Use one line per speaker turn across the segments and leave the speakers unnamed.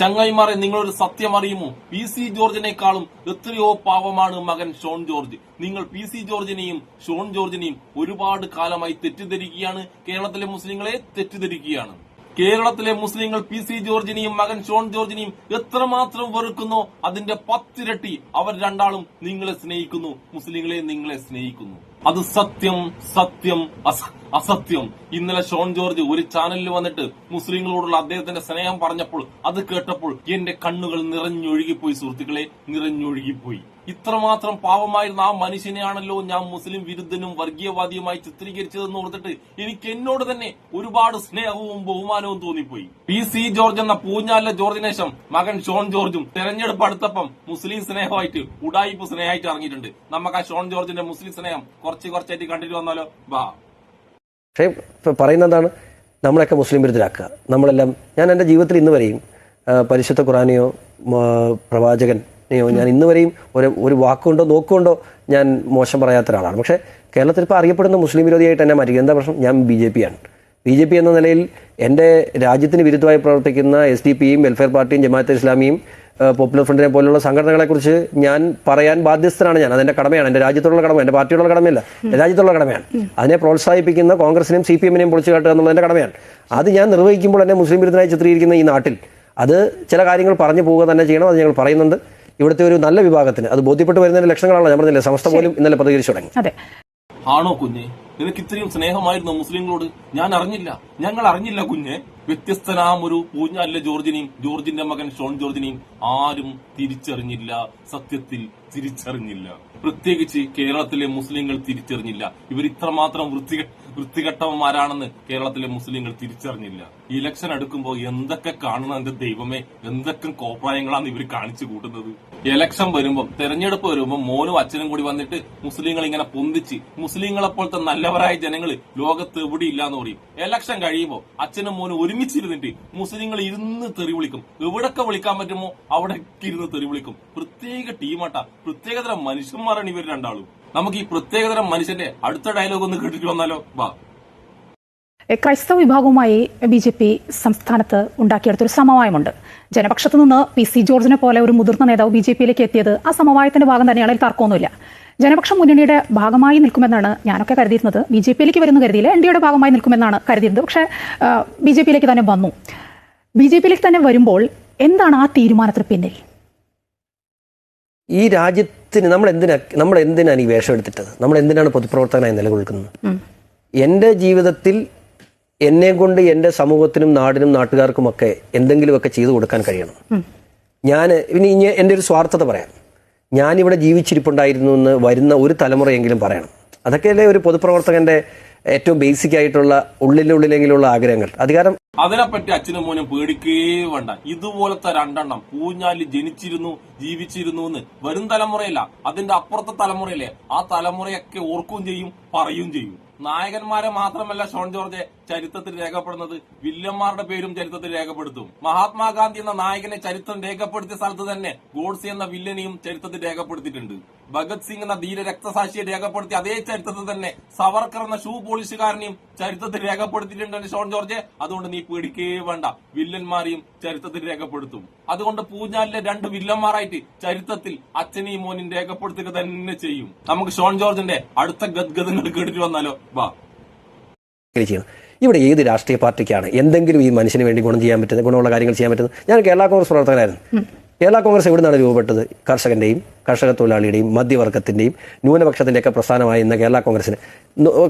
ചങ്ങായിമാരെ നിങ്ങളൊരു സത്യം അറിയുമോ? പി സി ജോർജിനേക്കാളും എത്രയോ പാവമാണ് മകൻ ഷോൺ ജോർജ്. നിങ്ങൾ പി സി ജോർജിനെയും ഷോൺ ജോർജിനെയും ഒരുപാട് കാലമായി തെറ്റിദ്ധരിക്കുകയാണ്. കേരളത്തിലെ മുസ്ലിങ്ങളെ തെറ്റിദ്ധരിക്കുകയാണ്. കേരളത്തിലെ മുസ്ലിങ്ങൾ പി സി ജോർജിനെയും മകൻ ഷോൺ ജോർജിനെയും എത്രമാത്രം വെറുക്കുന്നു? അതിന്റെ പത്തിരട്ടി അവർ രണ്ടാളും നിങ്ങളെ സ്നേഹിക്കുന്നു. മുസ്ലിങ്ങളെ നിങ്ങളെ സ്നേഹിക്കുന്നു. അത് സത്യം സത്യം അസ- അസത്യം. ഇന്നലെ ഷോൺ ജോർജ് ഒരു ചാനലിൽ വന്നിട്ട് മുസ്ലിങ്ങളോടുള്ള അദ്ദേഹത്തിന്റെ സ്നേഹം പറഞ്ഞപ്പോൾ അത് കേട്ടപ്പോൾ എന്റെ കണ്ണുകൾ നിറഞ്ഞൊഴുകിപ്പോയി സുഹൃത്തുക്കളെ നിറഞ്ഞൊഴുകിപ്പോയി. ഇത്രമാത്രം പാവമായിരുന്ന ആ മനുഷ്യനെയാണല്ലോ ഞാൻ മുസ്ലിം വിരുദ്ധനും വർഗീയവാദിയുമായി ചിത്രീകരിച്ചതെന്ന് ഓർത്തിട്ട് എനിക്ക് എന്നോട് തന്നെ ഒരുപാട് സ്നേഹവും ബഹുമാനവും തോന്നിപ്പോയി. പി സി ജോർജ് എന്ന പൂഞ്ഞാലിലെ ജോർജിനേശം മകൻ ഷോൺ ജോർജും തെരഞ്ഞെടുപ്പ് അടുത്തപ്പം മുസ്ലിം സ്നേഹമായിട്ട് ഉടായിപ്പ് സ്നേഹമായിട്ട് ഇറങ്ങിയിട്ടുണ്ട്. നമുക്ക് ആ ഷോൺ ജോർജിന്റെ മുസ്ലിം സ്നേഹം കുറച്ച് കുറച്ചായിട്ട് കണ്ടിട്ട് വന്നാലോ? വാ
പക്ഷേ ഇപ്പൊ പറയുന്നത് എന്താണ് നമ്മളെയൊക്കെ മുസ്ലിം വിരുദ്ധരാക്കുക. നമ്മളെല്ലാം ഞാൻ എന്റെ ജീവിതത്തിൽ ഇന്ന് വരെയും പരിശുദ്ധ ഖുറാനെയോ പ്രവാചകനെയോ ഞാൻ ഇന്ന് വരെയും ഒരു ഒരു വാക്കുകൊണ്ടോ നോക്കുകൊണ്ടോ ഞാൻ മോശം പറയാത്ത ഒരാളാണ്. പക്ഷേ കേരളത്തിൽ ഇപ്പോൾ അറിയപ്പെടുന്ന മുസ്ലിം വിരോധിയായിട്ട് എന്നെ മാറ്റി എന്താ പ്രശ്നം? ഞാൻ ബി ജെ പി ആണ് ബി ജെ പി എന്ന നിലയിൽ എന്റെ രാജ്യത്തിന് വിരുദ്ധമായി പ്രവർത്തിക്കുന്ന എസ് ഡി പിയും വെൽഫെയർ പാർട്ടിയും ജമാഅത്ത് ഇസ്ലാമിയും പോപ്പുലർ ഫ്രണ്ടിനെ പോലുള്ള സംഘടനകളെക്കുറിച്ച് ഞാൻ പറയാൻ ബാധ്യസ്ഥനാണ് ഞാൻ. അതെന്റെ കടമയാണ്. എന്റെ രാജ്യത്തുള്ള കടമ എന്റെ പാർട്ടിയുള്ള കടമയല്ല. എന്റെ രാജ്യത്തുള്ള കടമയാണ്. അതിനെ പ്രോത്സാഹിപ്പിക്കുന്ന കോൺഗ്രസിനെയും സി പി എമ്മിനെയും പൊളിച്ചു കാട്ടുക എന്നുള്ളത് എന്റെ കടമയാണ്. അത് ഞാൻ നിർവഹിക്കുമ്പോൾ എന്നെ മുസ്ലിം വിരുദ്ധനായി ചിത്രീകരിക്കുന്ന ഈ നാട്ടിൽ അത് ചില കാര്യങ്ങൾ പറഞ്ഞു പോവുക തന്നെ ചെയ്യണം അത് ഞങ്ങൾ പറയുന്നുണ്ട്. ഇവിടുത്തെ ഒരു നല്ല വിഭാഗത്തിന് അത് ബോധ്യപ്പെട്ട് വരുന്നതിന്റെ ലക്ഷണങ്ങളാണ് ഞാൻ പറഞ്ഞില്ലേ? സമസ്ത പോലും ഇന്നലെ പ്രതികരിച്ചു തുടങ്ങി.
അതെ.
ആണോ കുഞ്ഞെ? നിനക്ക് ഇത്രയും സ്നേഹമായിരുന്നു മുസ്ലിങ്ങളോട്? ഞാൻ അറിഞ്ഞില്ല. ഞങ്ങൾ അറിഞ്ഞില്ല കുഞ്ഞെ. വ്യത്യസ്തനാം ഒരു പൂഞ്ഞാലിലെ ജോർജിനെയും ജോർജിന്റെ മകൻ ഷോൺ ജോർജിനെയും ആരും തിരിച്ചറിഞ്ഞില്ല. സത്യത്തിൽ തിരിച്ചറിഞ്ഞില്ല. പ്രത്യേകിച്ച് കേരളത്തിലെ മുസ്ലിങ്ങൾ തിരിച്ചറിഞ്ഞില്ല. ഇവർ ഇത്രമാത്രം വൃത്തി വൃത്തികെട്ടവന്മാരാണെന്ന് കേരളത്തിലെ മുസ്ലിങ്ങൾ തിരിച്ചറിഞ്ഞില്ല. ഇലക്ഷൻ അടുക്കുമ്പോൾ എന്തൊക്കെ കാണുന്ന എന്റെ ദൈവമേ? എന്തൊക്കെ കോപ്രായങ്ങളാണ് ഇവർ കാണിച്ചു കൂട്ടുന്നത്? ഇലക്ഷൻ വരുമ്പോൾ തെരഞ്ഞെടുപ്പ് വരുമ്പോൾ മോനും അച്ഛനും കൂടി വന്നിട്ട് മുസ്ലിങ്ങൾ ഇങ്ങനെ പൊന്തിച്ച് മുസ്ലിങ്ങളെ പോലത്തെ നല്ലവരായ ജനങ്ങൾ ലോകത്ത് എവിടെ ഇല്ലാന്ന് പറയും. ഇലക്ഷൻ കഴിയുമ്പോൾ അച്ഛനും മോനും ഒരുമിച്ചിരുന്നിട്ട് മുസ്ലിങ്ങൾ ഇരുന്ന് തെറി വിളിക്കും. എവിടൊക്കെ വിളിക്കാൻ പറ്റുമോ അവിടൊക്കെ ഇരുന്ന് തെറി വിളിക്കും. പ്രത്യേക ടീമാട്ടാ. പ്രത്യേകതരം മനുഷ്യന്മാരാണ് ഇവർ രണ്ടാളും. നമുക്ക് ഈ പ്രത്യേകതരം മനുഷ്യന്റെ അടുത്ത ഡയലോഗ് ഒന്ന് കേട്ടിട്ട് വന്നാലോ? വാ.
ക്രൈസ്തവ വിഭാഗവുമായി ബി ജെ പി സംസ്ഥാനത്ത് ഉണ്ടാക്കിയെടുത്തൊരു സമവായമുണ്ട്. ജനപക്ഷത്തു നിന്ന് പി സി ജോർജിനെ പോലെ ഒരു മുതിർന്ന നേതാവ് ബി ജെ പിയിലേക്ക് എത്തിയത് ആ സമവായത്തിന്റെ ഭാഗം തന്നെയാണ് അതിൽ തർക്കമൊന്നുമില്ല. ജനപക്ഷ മുന്നണിയുടെ ഭാഗമായി നിൽക്കുമെന്നാണ് ഞാനൊക്കെ കരുതിയിരുന്നത്. ബി ജെ പിയിലേക്ക് വരുന്ന കരുതിയില്ല. എൻ ഡിയുടെ ഭാഗമായി നിൽക്കുമെന്നാണ് കരുതിയിരുന്നത്. പക്ഷേ ബി ജെ പിയിലേക്ക് തന്നെ വന്നു. ബി ജെ പിയിലേക്ക് തന്നെ വരുമ്പോൾ എന്താണ് ആ തീരുമാനത്തിന് പിന്നിൽ?
ഈ രാജ്യത്തിന് നമ്മൾ എന്തിനാ നമ്മൾ എന്തിനാണ് ഈ വേഷം എടുത്തിട്ടത്? നമ്മൾ എന്തിനാണ് പൊതുപ്രവർത്തകനായി നിലകൊള്ളുന്നത്? എന്റെ ജീവിതത്തിൽ എന്നെ കൊണ്ട് എന്റെ സമൂഹത്തിനും നാടിനും നാട്ടുകാർക്കുമൊക്കെ എന്തെങ്കിലുമൊക്കെ ചെയ്തു കൊടുക്കാൻ കഴിയണം. ഞാൻ ഇനി ഇനി എന്റെ ഒരു സ്വാർത്ഥത പറയാം. ഞാനിവിടെ ജീവിച്ചിരിപ്പുണ്ടായിരുന്നു എന്ന് വരുന്ന ഒരു തലമുറയെങ്കിലും പറയണം. അതൊക്കെയല്ലേ ഒരു പൊതുപ്രവർത്തകന്റെ ഏറ്റവും ബേസിക് ആയിട്ടുള്ള ഉള്ളിലുള്ളിലെങ്കിലുള്ള ആഗ്രഹങ്ങൾ. അധികാരം
അതിനെപ്പറ്റി അച്ഛനും മോനും പേടിക്കേ വേണ്ട. ഇതുപോലത്തെ രണ്ടെണ്ണം പൂഞ്ഞാലി ജനിച്ചിരുന്നു ജീവിച്ചിരുന്നു എന്ന് വരും തലമുറയല്ല. അതിന്റെ അപ്പുറത്തെ തലമുറയില്ലേ. ആ തലമുറയൊക്കെ ഓർക്കുകയും ചെയ്യും പറയുകയും ചെയ്യും. നായകന്മാരെ മാത്രമല്ല ഷോൺ ജോർജ് ചരിത്രത്തിൽ രേഖപ്പെടുന്നത് വില്ലന്മാരുടെ പേരും ചരിത്രത്തിൽ രേഖപ്പെടുത്തും. മഹാത്മാഗാന്ധി എന്ന നായകനെ ചരിത്രം രേഖപ്പെടുത്തിയ സ്ഥലത്ത് തന്നെ ഗോഡ്സെ എന്ന വില്ലനെയും ചരിത്രത്തിൽ രേഖപ്പെടുത്തിയിട്ടുണ്ട്. ഭഗത് സിംഗ് എന്ന ധീര രക്തസാക്ഷിയെ രേഖപ്പെടുത്തി അതേ ചരിത്രത്തിൽ തന്നെ സവർക്കർ എന്ന ഷൂ പോളിഷുകാരനെയും ചരിത്രത്തിൽ രേഖപ്പെടുത്തിയിട്ടുണ്ട് ഷോൺ ജോർജ്? അതുകൊണ്ട് നീ പേടിക്കേ വേണ്ട. വില്ലന്മാരെയും ചരിത്രത്തിൽ രേഖപ്പെടുത്തും. അതുകൊണ്ട് പൂഞ്ഞാലിലെ രണ്ട് വില്ലന്മാരായിട്ട് ചരിത്രത്തിൽ അച്ഛനെയും മോനും രേഖപ്പെടുത്തുക തന്നെ ചെയ്യും. നമുക്ക് ഷോൺ ജോർജിന്റെ അടുത്ത ഗദ്ഗതങ്ങൾ കേട്ടിട്ട് വന്നാലോ? വാ.
ഇവിടെ ഏത് രാഷ്ട്രീയ പാർട്ടിക്കാണ് എന്തെങ്കിലും ഈ മനുഷ്യന് വേണ്ടി ഗുണം ചെയ്യാൻ പറ്റുന്നത് ഗുണമുള്ള കാര്യങ്ങൾ ചെയ്യാൻ പറ്റുന്നത്? ഞാൻ കേരള കോൺഗ്രസ് പ്രവർത്തകനായിരുന്നു. കേരള കോൺഗ്രസ് എവിടെ നിന്നാണ് രൂപപ്പെട്ടത്? കർഷകന്റെയും കർഷക തൊഴിലാളിയുടെയും മധ്യവർഗത്തിന്റെയും ന്യൂനപക്ഷത്തിന്റെയൊക്കെ പ്രസ്ഥാനമായ ഇന്ന് കേരള കോൺഗ്രസിന്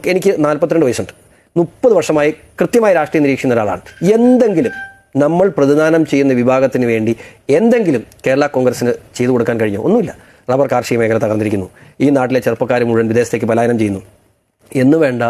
എനിക്ക് നാൽപ്പത്തിരണ്ട് വയസ്സുണ്ട്. മുപ്പത് വർഷമായി കൃത്യമായി രാഷ്ട്രീയം നിരീക്ഷിക്കുന്ന ഒരാളാണ്. എന്തെങ്കിലും നമ്മൾ പ്രതിദാനം ചെയ്യുന്ന വിഭാഗത്തിന് വേണ്ടി എന്തെങ്കിലും കേരള കോൺഗ്രസിന് ചെയ്തു കൊടുക്കാൻ കഴിഞ്ഞോ? ഒന്നുമില്ല. റബ്ബർ കാർഷിക മേഖല തകർന്നിരിക്കുന്നു. ഈ നാട്ടിലെ ചെറുപ്പക്കാർ മുഴുവൻ വിദേശത്തേക്ക് പലായനം ചെയ്യുന്നു. എന്നു വേണ്ട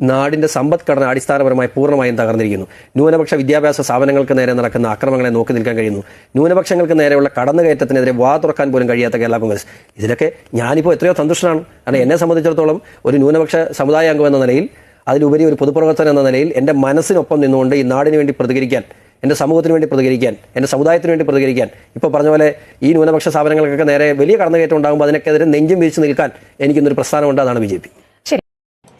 നാടിന്റെ സമ്പദ്ഘടന അടിസ്ഥാനപരമായി പൂർണമായും തകർന്നിരിക്കുന്നു. ന്യൂനപക്ഷ വിദ്യാഭ്യാസ സ്ഥാപനങ്ങൾക്ക് നേരെ നടക്കുന്ന അക്രമങ്ങളെ നോക്കി നിൽക്കാൻ കഴിയുന്നു. ന്യൂനപക്ഷങ്ങൾക്ക് നേരെയുള്ള കടന്നുകയറ്റത്തിനെതിരെ വാ തുറക്കാൻ പോലും കഴിയാത്ത കേരള കോൺഗ്രസ്. ഇതിലൊക്കെ ഞാനിപ്പോൾ എത്രയോ സന്തുഷ്ടനാണ്. കാരണം എന്നെ സംബന്ധിച്ചിടത്തോളം ഒരു ന്യൂനപക്ഷ സമുദായ അംഗം എന്ന നിലയിൽ അതിലുപരി ഒരു പൊതുപ്രവർത്തനം എന്ന നിലയിൽ എന്റെ മനസ്സിനൊപ്പം നിന്നുകൊണ്ട് ഈ നാടിന് വേണ്ടി പ്രതികരിക്കാൻ എന്റെ സമൂഹത്തിന് വേണ്ടി പ്രതികരിക്കാൻ എന്റെ സമുദായത്തിന് വേണ്ടി പ്രതികരിക്കാൻ ഇപ്പോൾ പറഞ്ഞ പോലെ ഈ ന്യൂനപക്ഷ സ്ഥാപനങ്ങൾക്കൊക്കെ നേരെ വലിയ കടന്നുകയറ്റം ഉണ്ടാകുമ്പോൾ അതിനൊക്കെതിരെ നെഞ്ചും വീഴ്ച നിൽക്കാൻ എനിക്കിന്നൊരു പ്രസ്ഥാനമുണ്ട് അതാണ് ബി ജെ പി.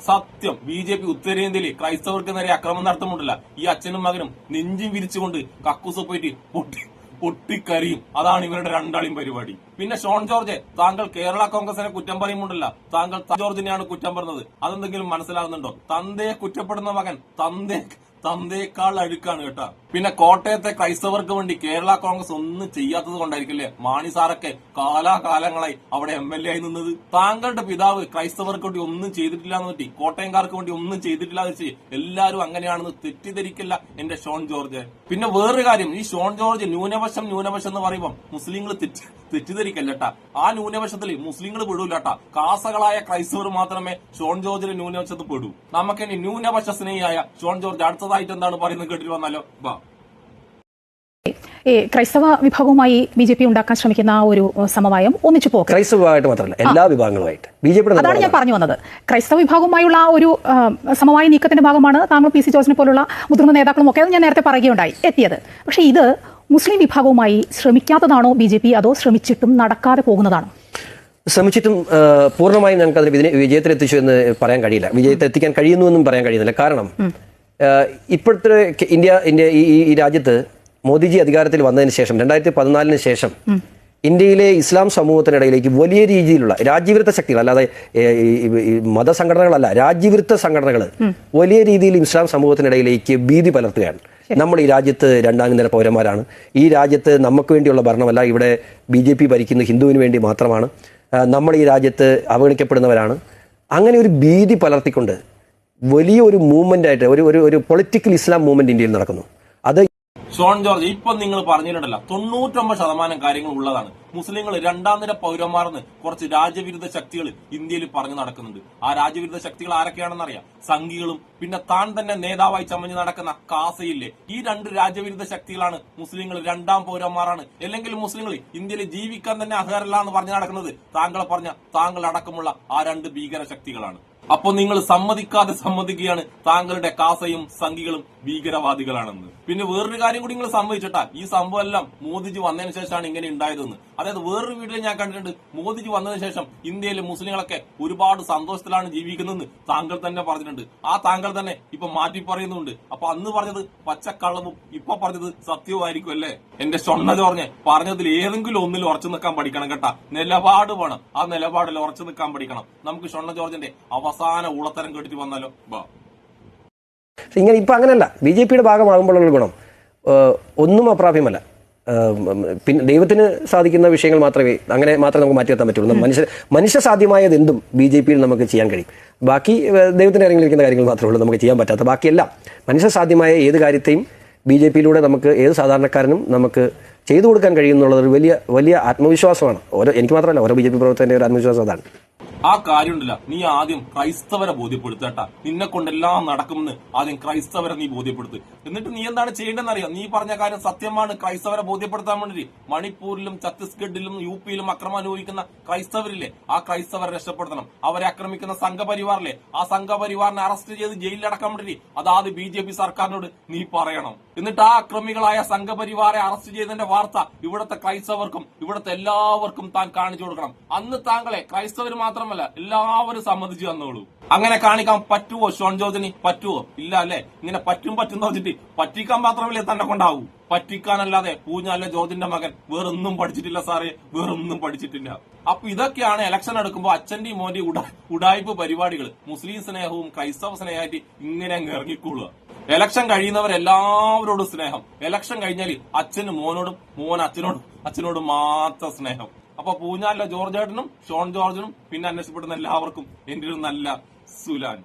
സത്യം. ബി ജെ പി ഉത്തരേന്ത്യയിൽ ക്രൈസ്തവർക്ക് നേരെ അക്രമം നടത്തുന്നുണ്ടല്ല ഈ അച്ഛനും മകനും നെഞ്ചും വിരിച്ചുകൊണ്ട് കക്കൂസ് പോയിട്ട് പൊട്ടി പൊട്ടിക്കരിയും. അതാണ് ഇവരുടെ രണ്ടാളിയും പരിപാടി. പിന്നെ ഷോൺ ജോർജ് താങ്കൾ കേരള കോൺഗ്രസിനെ കുറ്റം പറയുമുണ്ടല്ല താങ്കൾ ജോർജിനെയാണ് കുറ്റം പറഞ്ഞത്. അതെന്തെങ്കിലും മനസ്സിലാകുന്നുണ്ടോ തന്തയെ കുറ്റപ്പെടുന്ന മകൻ തന്തേ തന്തേക്കാൾ അഴുക്കാണ് കേട്ടാ. പിന്നെ കോട്ടയത്തെ ക്രൈസ്തവർക്ക് വേണ്ടി കേരള കോൺഗ്രസ് ഒന്നും ചെയ്യാത്തത് കൊണ്ടായിരിക്കില്ലേ മാണി സാറൊക്കെ കാലാകാലങ്ങളായി അവിടെ എം എൽ എ ആയി നിന്നത്? താങ്കളുടെ പിതാവ് ക്രൈസ്തവർക്ക് വേണ്ടി ഒന്നും ചെയ്തിട്ടില്ല എന്ന് പറ്റി കോട്ടയംകാർക്ക് വേണ്ടി ഒന്നും ചെയ്തിട്ടില്ല എന്ന് വെച്ച് എല്ലാവരും അങ്ങനെയാണെന്ന് തെറ്റിദ്ധരിക്കില്ല എന്റെ ഷോൺ ജോർജ്. പിന്നെ വേറൊരു കാര്യം ഈ ഷോൺ ജോർജ് ന്യൂനപക്ഷം ന്യൂനപക്ഷം എന്ന് പറയുമ്പോൾ മുസ്ലിങ്ങൾ തെറ്റിദ്ധരിക്കല്ല ആ ന്യൂനപക്ഷത്തിൽ മുസ്ലിങ്ങൾ പെടൂലട്ടാ. കാസകളായ ക്രൈസ്തവർ മാത്രമേ ഷോൺ ജോർജിന്റെ ന്യൂനപക്ഷത്ത് പെടൂ. നമുക്കിനി ന്യൂനപക്ഷ സ്നേഹിയായ ഷോൺ ജോർജ് അടുത്തതായിട്ട് എന്താണ് പറയുന്നത് കേട്ടിട്ട് വന്നാലോ? വാ
ഈ ക്രൈസ്തവ വിഭാഗവുമായി ബി ജെ പി ഉണ്ടാക്കാൻ ശ്രമിക്കുന്ന ആ ഒരു സമവായം ഒന്നിച്ചു പോകും
ക്രൈസ്തവ വിഭാഗമായിട്ട് മാത്രമല്ല എല്ലാ വിഭാഗങ്ങളുമായിട്ട്. ബി ജെ പിയുടെ
അതാണ് ഞാൻ പറഞ്ഞു വന്നത്. ക്രൈസ്തവ വിഭാഗവുമായുള്ള ആ ഒരു സമവായ നീക്കത്തിന്റെ ഭാഗമാണ് താങ്കൾ പി സി ജോസിനെ പോലുള്ള മുതിർന്ന നേതാക്കളും ഒക്കെ ഞാൻ നേരത്തെ പറയുകയുണ്ടായി എത്തിയത്. പക്ഷെ ഇത് മുസ്ലിം വിഭാഗവുമായി ശ്രമിക്കാത്തതാണോ ബി ജെ പി? അതോ ശ്രമിച്ചിട്ടും നടക്കാതെ പോകുന്നതാണോ?
ശ്രമിച്ചിട്ടും പൂർണമായും ഞങ്ങൾക്ക് അതിന് ഇതിനെ വിജയത്തിലെത്തിച്ചു എന്ന് പറയാൻ കഴിയില്ല. വിജയത്തിൽ എത്തിക്കാൻ കഴിയുന്നു എന്നും പറയാൻ കഴിയുന്നില്ല. കാരണം ഇപ്പോഴത്തെ ഇന്ത്യ ഇന്ത്യ ഈ രാജ്യത്ത് മോദിജി അധികാരത്തിൽ വന്നതിന് ശേഷം രണ്ടായിരത്തി പതിനാലിന് ശേഷം ഇന്ത്യയിലെ ഇസ്ലാം സമൂഹത്തിനിടയിലേക്ക് വലിയ രീതിയിലുള്ള രാജ്യവിരുദ്ധ ശക്തികൾ അല്ലാതെ മതസംഘടനകളല്ല രാജ്യവിരുദ്ധ സംഘടനകൾ വലിയ രീതിയിൽ ഇസ്ലാം സമൂഹത്തിനിടയിലേക്ക് ഭീതി പലർത്തുകയാണ്. നമ്മൾ ഈ രാജ്യത്ത് രണ്ടാം നില പൗരന്മാരാണ്. ഈ രാജ്യത്ത് നമുക്ക് വേണ്ടിയുള്ള ഭരണമല്ല ഇവിടെ ബി ജെ പി ഭരിക്കുന്ന ഹിന്ദുവിന് വേണ്ടി മാത്രമാണ്. നമ്മൾ ഈ രാജ്യത്ത് അവഗണിക്കപ്പെടുന്നവരാണ്. അങ്ങനെ ഒരു ഭീതി പലർത്തിക്കൊണ്ട് വലിയ ഒരു മൂവ്മെന്റ് ആയിട്ട് ഒരു ഒരു പൊളിറ്റിക്കൽ ഇസ്ലാം മൂവ്മെന്റ് ഇന്ത്യയിൽ നടക്കുന്നു.
ഷോൺ ജോർജ് ഇപ്പൊ നിങ്ങൾ പറഞ്ഞിട്ടുണ്ടല്ലോ തൊണ്ണൂറ്റൊമ്പത് ശതമാനം കാര്യങ്ങൾ ഉള്ളതാണ്. മുസ്ലിങ്ങൾ രണ്ടാം നിര പൗരന്മാർന്ന് കുറച്ച് രാജ്യവിരുദ്ധ ശക്തികൾ ഇന്ത്യയിൽ പറഞ്ഞു നടക്കുന്നുണ്ട്. ആ രാജ്യവിരുദ്ധ ശക്തികൾ ആരൊക്കെയാണെന്ന് അറിയാം? സംഘികളും പിന്നെ താൻ തന്നെ നേതാവായി ചമഞ്ഞ് നടക്കുന്ന കാസയില്ലേ ഈ രണ്ട് രാജ്യവിരുദ്ധ ശക്തികളാണ് മുസ്ലിങ്ങൾ രണ്ടാം പൗരന്മാരാണ്. അല്ലെങ്കിൽ മുസ്ലിങ്ങൾ ഇന്ത്യയിൽ ജീവിക്കാൻ തന്നെ അർഹരല്ല എന്ന് പറഞ്ഞു നടക്കുന്നത് താങ്കളെ പറഞ്ഞ താങ്കൾ അടക്കമുള്ള ആ രണ്ട് ഭീകര ശക്തികളാണ്. അപ്പൊ നിങ്ങൾ സമ്മതിക്കാതെ സമ്മതിക്കുകയാണ് താങ്കളുടെ കാസയും സംഘികളും ഭീകരവാദികളാണെന്ന്. പിന്നെ വേറൊരു കാര്യം കൂടി നിങ്ങൾ സമ്മതിച്ചിട്ടാ ഈ സംഭവം എല്ലാം മോദിജി വന്നതിന് ശേഷമാണ് ഇങ്ങനെ ഉണ്ടായതെന്ന്. അതായത് വേറൊരു വീഡിയോ ഞാൻ കണ്ടിട്ടുണ്ട് മോദിജി വന്നതിന് ശേഷം ഇന്ത്യയിലെ മുസ്ലിങ്ങളൊക്കെ ഒരുപാട് സന്തോഷത്തിലാണ് ജീവിക്കുന്നതെന്ന് താങ്കൾ തന്നെ പറഞ്ഞിട്ടുണ്ട്. ആ താങ്കൾ തന്നെ ഇപ്പൊ മാറ്റി പറയുന്നുണ്ട്. അപ്പൊ അന്ന് പറഞ്ഞത് പച്ചക്കള്ളവും ഇപ്പൊ പറഞ്ഞത് സത്യവുമായിരിക്കും അല്ലേ? എന്റെ ഷൊണ്ണ പറഞ്ഞ് പറഞ്ഞതിൽ ഏതെങ്കിലും ഒന്നിൽ ഉറച്ചു നിൽക്കാൻ പഠിക്കണം കേട്ടാ. നിലപാട് വേണം. ആ നിലപാടിൽ ഉറച്ചു നിൽക്കാൻ പഠിക്കണം. നമുക്ക് ഷൊണ്ണ ജോർജിന്റെ അവസാന ഉളത്തരം കേട്ടിട്ട് വന്നാലോ? ബാ.
ഇങ്ങനെ ഇപ്പം അങ്ങനെയല്ല ബി ജെ പിയുടെ ഭാഗമാകുമ്പോഴുള്ള ഗുണം ഒന്നും അപ്രാപ്യമല്ല. പിന്നെ ദൈവത്തിന് സാധിക്കുന്ന വിഷയങ്ങൾ മാത്രമേ അങ്ങനെ മാത്രമേ നമുക്ക് മാറ്റിവെത്താൻ പറ്റുള്ളൂ. മനുഷ്യ മനുഷ്യ സാധ്യമായത് എന്തും ബി ജെ പിയിൽ നമുക്ക് ചെയ്യാൻ കഴിയും. ബാക്കി ദൈവത്തിന് ഇറങ്ങിയിരിക്കുന്ന കാര്യങ്ങൾ മാത്രമേ ഉള്ളൂ നമുക്ക് ചെയ്യാൻ പറ്റാത്ത ബാക്കിയെല്ലാം. മനുഷ്യ സാധ്യമായ ഏത് കാര്യത്തെയും ബി ജെ പിയിലൂടെ നമുക്ക് ഏത് സാധാരണക്കാരനും നമുക്ക് ചെയ്തു കൊടുക്കാൻ കഴിയുന്നുള്ളത് ഒരു വലിയ വലിയ ആത്മവിശ്വാസമാണ്. ഓരോ എനിക്ക് മാത്രമല്ല ഓരോ ബി ജെ പി പ്രവർത്തകന്റെ ഒരു ആത്മവിശ്വാസം അതാണ്.
ആ കാര്യമുണ്ടല്ല. നീ ആദ്യം ക്രൈസ്തവരെ ബോധ്യപ്പെടുത്തട്ടാ നിന്നെ കൊണ്ടെല്ലാം നടക്കുമെന്ന് ആദ്യം ക്രൈസ്തവരെ നീ ബോധ്യപ്പെടുത്തു. എന്നിട്ട് നീ എന്താണ് ചെയ്യേണ്ടതെന്ന് അറിയാം നീ പറഞ്ഞ കാര്യം സത്യമാണ്. ക്രൈസ്തവരെ ബോധ്യപ്പെടുത്താൻ വേണ്ടി മണിപ്പൂരിലും ഛത്തീസ്ഗഡിലും യു പിയിലും അക്രമം അനുഭവിക്കുന്ന ക്രൈസ്തവരില്ലേ? ആ ക്രൈസ്തവരെ രക്ഷപ്പെടുത്തണം. അവരെ ആക്രമിക്കുന്ന സംഘപരിവാറില്ലേ? ആ സംഘപരിവാറിനെ അറസ്റ്റ് ചെയ്ത് ജയിലിലടക്കാൻ വേണ്ടി അതാത് ബി ജെ പി സർക്കാരിനോട് നീ പറയണം. എന്നിട്ട് ആ അക്രമികളായ സംഘപരിവാറെ അറസ്റ്റ് ചെയ്തതിന്റെ വാർത്ത ഇവിടുത്തെ ക്രൈസ്തവർക്കും ഇവിടുത്തെ എല്ലാവർക്കും താൻ കാണിച്ചു കൊടുക്കണം. അന്ന് താങ്കളെ ക്രൈസ്തവർ മാത്രമല്ല എല്ലാവരും സമ്മതിച്ചു തന്നോളൂ. അങ്ങനെ കാണിക്കാൻ പറ്റുവോ ഷോൺ ജോർജിന്? പറ്റുവോ? ഇല്ല അല്ലെ? ഇങ്ങനെ പറ്റും പറ്റും വെച്ചിട്ട് പറ്റിക്കാൻ മാത്രമല്ലേ തന്നെ കൊണ്ടാവൂ പറ്റിക്കാനല്ലാതെ പൂഞ്ഞാലെ ജോർജിന്റെ മകൻ? വേറൊന്നും പഠിച്ചിട്ടില്ല സാറേ. വേറൊന്നും പഠിച്ചിട്ടില്ല. അപ്പൊ ഇതൊക്കെയാണ് ഇലക്ഷൻ എടുക്കുമ്പോൾ അച്ഛന്റെയും മോന്റെ ഉടായ്പ പരിപാടികൾ മുസ്ലിം സ്നേഹവും ക്രൈസ്തവ സ്നേഹമായിട്ട് ഇങ്ങനെ അങ്ങ് ഇറങ്ങിക്കൊള്ളുക എലക്ഷൻ കഴിയുന്നവരെല്ലാവരോടും സ്നേഹം. എലക്ഷൻ കഴിഞ്ഞാൽ അച്ഛനും മോനോടും മോൻ അച്ഛനോടും അച്ഛനോടും മാത്രം സ്നേഹം. അപ്പൊ പൂഞ്ഞാലിലെ ജോർജ് ഏട്ടനും ഷോൺ ജോർജിനും പിന്നെ അന്വേഷിക്കപ്പെടുന്ന എല്ലാവർക്കും എന്റെ ഒരു നല്ല സുലാൻ.